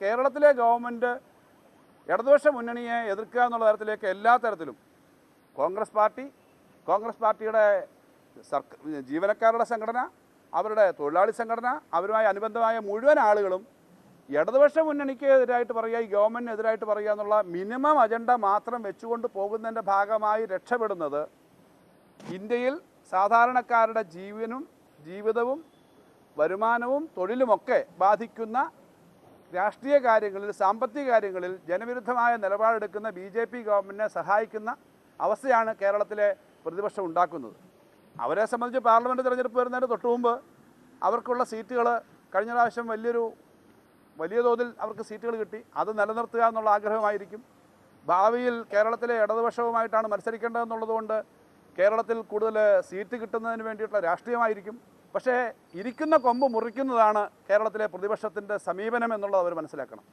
കേരളത്തിലെ ഗവൺമെന്റ് ഇടതുപക്ഷ മുന്നണിയെ എതിർക്കുക എന്നുള്ള തരത്തിലേക്ക് എല്ലാ തരത്തിലും കോൺഗ്രസ് പാർട്ടി കോൺഗ്രസ് പാർട്ടിയുടെ ജീവനക്കാരുടെ സംഘടന അവരുടെ തൊഴിലാളി സംഘടന അവരുമായി അനുബന്ധമായ മുഴുവൻ ആളുകളും ഇടതുപക്ഷ മുന്നണിക്ക് എതിരായിട്ട് പറയുക ഈ ഗവൺമെന്റിനെതിരായിട്ട് പറയുക എന്നുള്ള മിനിമം അജണ്ട മാത്രം വെച്ചുകൊണ്ട് പോകുന്നതിന്റെ ഭാഗമായി രക്ഷപ്പെടുന്നത് ഇന്ത്യയിൽ സാധാരണക്കാരുടെ ജീവനും ജീവിതവും വരുമാനവും തൊഴിലുമൊക്കെ ബാധിക്കുന്ന രാഷ്ട്രീയ കാര്യങ്ങളിൽ സാമ്പത്തിക കാര്യങ്ങളിൽ ജനവിരുദ്ധമായ നിലപാടെടുക്കുന്ന ബി ജെ പി ഗവൺമെന്റിനെ സഹായിക്കുന്ന അവസ്ഥയാണ് കേരളത്തിലെ പ്രതിപക്ഷം ഉണ്ടാക്കുന്നത്. അവരെ സംബന്ധിച്ച് പാർലമെന്റ് തിരഞ്ഞെടുപ്പ് വരുന്നതിന് തൊട്ടുമുമ്പ് അവർക്കുള്ള സീറ്റുകൾ കഴിഞ്ഞ പ്രാവശ്യം വലിയൊരു വലിയ തോതിൽ അവർക്ക് സീറ്റുകൾ കിട്ടി. അത് നിലനിർത്തുക എന്നുള്ള ആഗ്രഹമായിരിക്കും. ഭാവിയിൽ കേരളത്തിലെ ഇടതുപക്ഷവുമായിട്ടാണ് മത്സരിക്കേണ്ടതെന്നുള്ളതുകൊണ്ട് കേരളത്തിൽ കൂടുതൽ സീറ്റ് കിട്ടുന്നതിന് വേണ്ടിയിട്ടുള്ള രാഷ്ട്രീയമായിരിക്കും. പക്ഷേ ഇരിക്കുന്ന കൊമ്പ് മുറിക്കുന്നതാണ് കേരളത്തിലെ പ്രതിപക്ഷത്തിന്റെ സമീപനം എന്നുള്ളത് അവർ മനസ്സിലാക്കണം.